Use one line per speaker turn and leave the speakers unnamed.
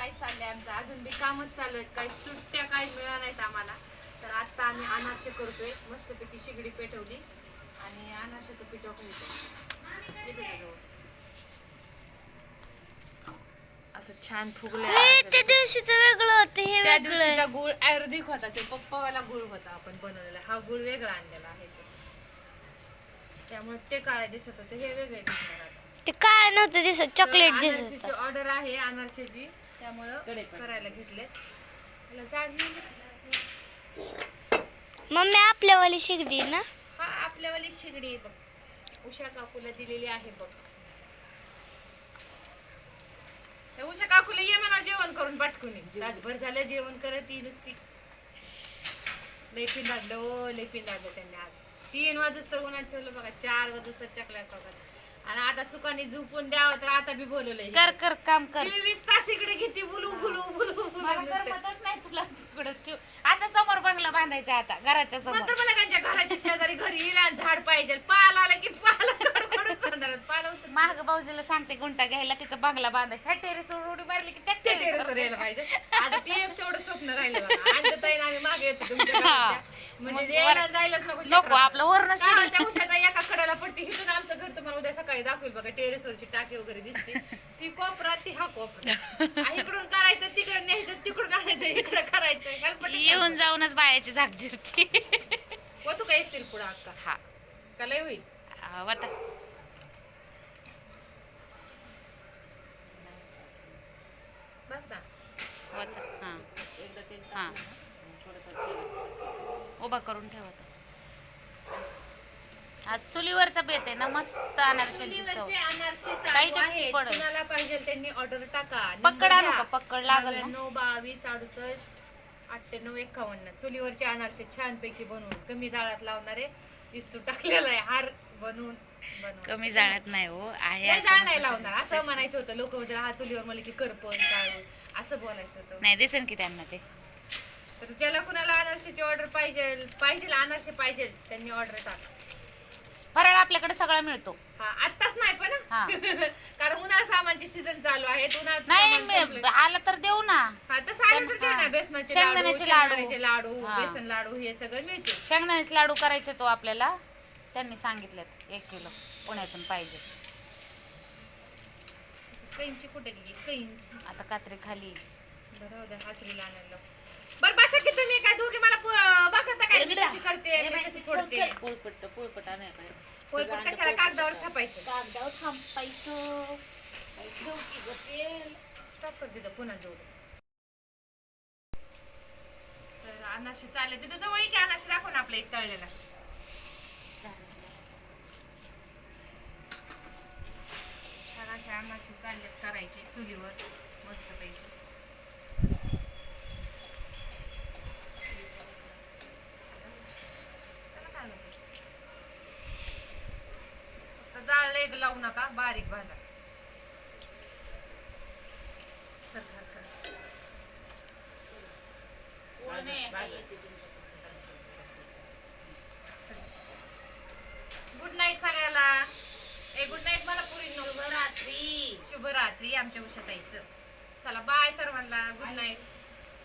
काय चाललंय आमचं? अजून बी कामच चालू आहेत. काही सुट्ट्या काही मिळा नाहीत आम्हाला. तर आता आम्ही अनारसे करतोय. मस्तपैकी शिगडी पेटवली. आणि अनारशाचं पीठ होतं? असं छान फुगलं
त्या दिवशीचं वेगळं होतं हे
त्या
वेगळं.
दिवशीचा गुळ आयुर्वेदिक होता. ते पप्पावाला गुळ होता आपण बनवलेला. हा गुळ वेगळा आणलेला आहे. त्यामुळे ते काळे दिसत होते. हे वेगळे दिसणार आता.
ते काय नव्हतं दिसत चॉकलेट दिसत.
ऑर्डर आहे अनारशीची. त्यामुळं करायला घेतले त्याला जाड.
मम्मी आपल्यावाली शिकली ना?
हा आपल्यावाली शिगडी आहे बघ. उषा काकूला दिलेली आहे बघ. उषा काकूला ये म्हणा जेवण करून पाठकून तासभर झालं जेवण करत ती नुसती. लई पिंडाडलं ओ पिंडाडलं त्यांनी आज. तीन वाजूस तर उन्हात ठेवलं बघा चार वाजूस चकल्या सोबत आणि आता सुखाने झोपून द्यावं तर आता बी बोलवलंय.
कर कर काम कर.
चोवीस तास इकडे किती बुलू बुलू बुलू बुलू
मला. करमतच नाही तुला तिकडं. असं समोर बंगला बांधायचा आता घराच्या समोर.
नंतर मला त्यांच्या घराच्या शेजारी घरी येईल आणि झाड पाहिजे. पाल आलं की पाला कडकडून बांधणार पाला उचलून
महाग भाऊजीला सांगते गुंटा घ्यायला तिथं बंगला बांधायचा ह्या टेरेस उडी मारली की त्या
त्या
terrace वर
टेरेसवर यायला पाहिजे. आता ते एक तेवढं स्वप्न राहिलं बघा. आणि ताई आम्ही मागे येतो तुमच्या घराच्या. म्हणजे यायला जायलाच नको
नको. आपलं वरण
काय म्हणते, उषाताई एका कडेला पडते. हिथून आमचं घर तुम्हाला उद्या सकाळी दाखवेल बघा टेरेसवरची टाकी वगैरे दिसते. ती कोपरा ती हा कोपरा. इकडून करायचं तिकडे न्यायचं तिकडून आणायचं इकडे करायचं. हेल्पट
येऊन जाऊनच बायाची झाक जिरते
व तू काय येतील पुढं अक्का?
हा.
का लय होईल?
हा, वता
बस ना.
वता हा. हा. उभा करून ठेवत. आज चुलीवरचा बेत आहे ना मस्त अनारशांची चव. काही पडेल.
कुणाला पाहिजे त्यांनी ऑर्डर टाका.
पकड आणू का? पकड लागल?
नऊ बावीस अडुसष्ट अठ्ठ्याण्णव एकावन्न. चुलीवरचे अनारसे छान पैकी बनवून कमी जाळात लावणारे इस्तू टाकलेला आहे. हार बनवून
कमी जाळत नाही हो. आहे
जाळ नाही लावणार. असं म्हणायचं होतं. लोक म्हणजे हा चुलीवर मला की करपण काय असं बोलायचं होतं.
नाही दिसेल की त्यांना ते.
तर ज्याला कुणाला अनारशीची ऑर्डर पाहिजे पाहिजे अनारसे पाहिजे त्यांनी ऑर्डर टाका.
फराळ आपल्याकडे सगळा मिळतो.
हा आत्ताच नाही पण.
हा.
कारण उन्हाळ सामानचे सीझन चालू आहे उन्हाळ
नाही
सामान
मी
संपलंय.
आला तर देऊ ना.
हा तसं आलं तर द्या ना. बेसनाचे लाडू
शेंगदाण्याचे लाडू.
शेंगदाण्याचे लाडू
हा.
बेसन लाडू हे सगळं मिळते.
शेंगदाण्याचे लाडू करायचे तो आपल्याला. त्यांनी सांगितलेत एक किलो पुण्यातून पाहिजे.
कैंची कुठे गेली? कैंची.
आता कात्री खाली.
बरं द्या हासरीला आणायला. बरं बसा. की तुम्ही काय दोघे मला पु- बघता काय? मी कशी करते मी कशी फोडते.
पोळपट पोळपट आणाय काय
पोळपट कशाला कागदावर थापायचं?
कागदावर थांबायचं
स्टॉप कर दिलं पुन्हा जोड. तर अनाशी चालले. तिथं जवळ की अनाशी दाखव ना आपल्या एक तळलेला. छान अशा अनाशी चालले करायचे चुलीवर. मस्त पैकी. एक लावू नका बारीक भाजा. गुड नाईट सगळ्याला. ए गुड नाईट मला पुरी शुभरात्री. शुभरात्री आमच्या उषाताईचं. चला बाय सर्वांना. Good night